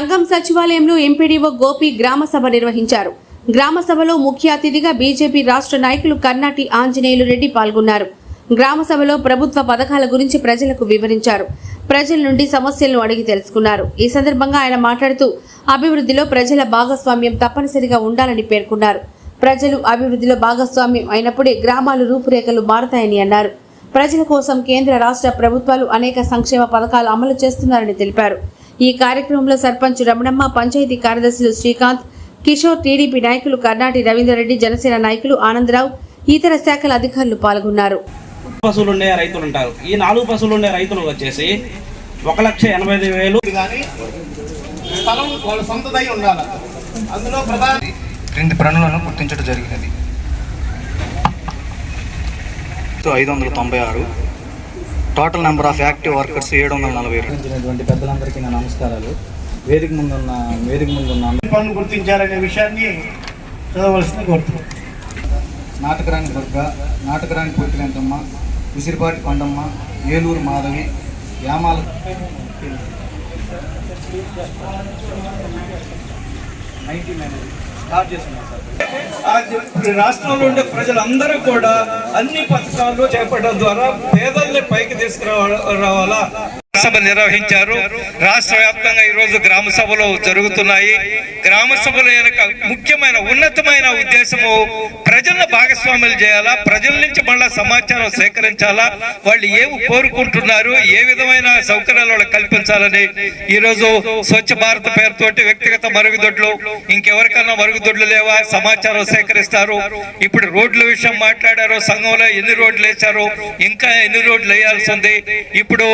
సంఘం సచివాలయంలో ఎంపీడీఓ గోపి గ్రామ సభ నిర్వహించారు. గ్రామ సభలో ముఖ్య అతిథిగా బీజేపీ రాష్ట్ర నాయకులు కర్నాటి ఆంజనేయులు రెడ్డి పాల్గొన్నారు. గ్రామ సభలో ప్రభుత్వ పథకాల గురించి ప్రజలకు వివరించారు. ప్రజల నుండి సమస్యలను అడిగి తెలుసుకున్నారు. ఈ సందర్భంగా ఆయన మాట్లాడుతూ అభివృద్ధిలో ప్రజల భాగస్వామ్యం తప్పనిసరిగా ఉండాలని పేర్కొన్నారు. ప్రజలు అభివృద్ధిలో భాగస్వామ్యం అయినప్పుడే గ్రామాలు రూపురేఖలు మారతాయని అన్నారు. ప్రజల కోసం కేంద్ర రాష్ట్ర ప్రభుత్వాలు అనేక సంక్షేమ పథకాలు అమలు చేస్తున్నారని తెలిపారు. ఈ కార్యక్రమంలో సర్పంచ్ రమణమ్మ పంచాయతీ కార్యదర్శులు శ్రీకాంత్ కిషోర్ టీడీపీ నాయకులు కర్నాటి రవీందర్రెడ్డి జనసేన నాయకులు ఆనందరావు ఇతర శాఖల అధికారులు పాల్గొన్నారు. పశువులు ఉండే రైతులు ఉంటారు. ఈ నాలుగు పశువులు ఉండే రైతులు వచ్చేసి ఒక లక్ష ఎనభై ఐదు వేలు. కానీ స్థలం వాళ్ళ సొంతదై ఉండాలి. అందులో ప్రధాన క్రింది పనులను గుర్తించడం జరిగినది. ఐదు వందల తొంభై ఆరు. Total number of active workers ఏడు వందల నలభై రెండు. పెద్దలందరికీ నా నమస్కారాలు. వేదిక ముందున్న వేదిక ముందున్న పనులు గుర్తించారనే విషయాన్ని చదవలసింది కోరుతున్నాను. నాటకరాని దుర్గ నాటకరాని పొట్టిగంటమ్మ ఉసిరిపాటి కొండమ్మ ఏలూరు మాధవి యామాల ఈ రాష్ట్రంలో ఉండే ప్రజలందరూ కూడా అన్ని పథకాలు చేపట్టడం ద్వారా పేదల్ని పైకి తీసుకురావాలా సభ నిర్వహించారు. రాష్ట్ర వ్యాప్తంగా ఈ రోజు గ్రామ సభలు జరుగుతున్నాయి. గ్రామ సభల యొక్క ముఖ్యమైన ఉన్నతమైన ఉద్దేశము ప్రజలను భాగస్వాములు చేయాలా? ప్రజల నుంచి మళ్ళా సమాచారం సేకరించాలా? వాళ్ళు ఏమి కోరుకుంటున్నారు? ఏ విధమైన సౌకర్యాలు వాళ్ళకి కల్పించాలని ఈరోజు స్వచ్ఛ భారత్ పేరుతోటి వ్యక్తిగత మరుగుదొడ్లు ఇంకెవరికన్నా మరుగుదొడ్లు లేవా? సమాచారం సేకరిస్తారు. ఇప్పుడు రోడ్ల విషయం మాట్లాడారు. సంఘంలో ఎన్ని రోడ్లు వేశారు? ఇంకా ఎన్ని రోడ్లు వేయాల్సి ఉంది? ఇప్పుడు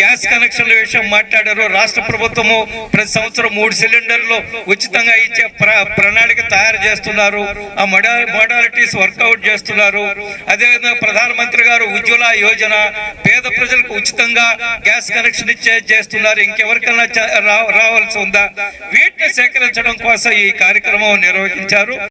గ్యాస్ కనెక్షన్ల విషయం మాట్లాడారు. రాష్ట్ర ప్రభుత్వము ప్రతి సంవత్సరం మూడు సిలిండర్లు ఉచితంగా ఇచ్చే ప్ర- ప్రణాళిక తయారు చేస్తున్నారు. ఆ మొడా మోడాలిటీస్ వర్కౌట్ చేస్తున్నారు. అదేవిధంగా ప్రధానమంత్రి గారు ఉజ్వల యోజన పేద ప్రజలకు ఉచితంగా గ్యాస్ కనెక్షన్ ఇచ్చే చేస్తున్నారు. ఇంకెవరికైనా రా- రావాల్సి ఉందా? వీటిని సేకరించడం కోసం ఈ కార్యక్రమం నిర్వహించారు.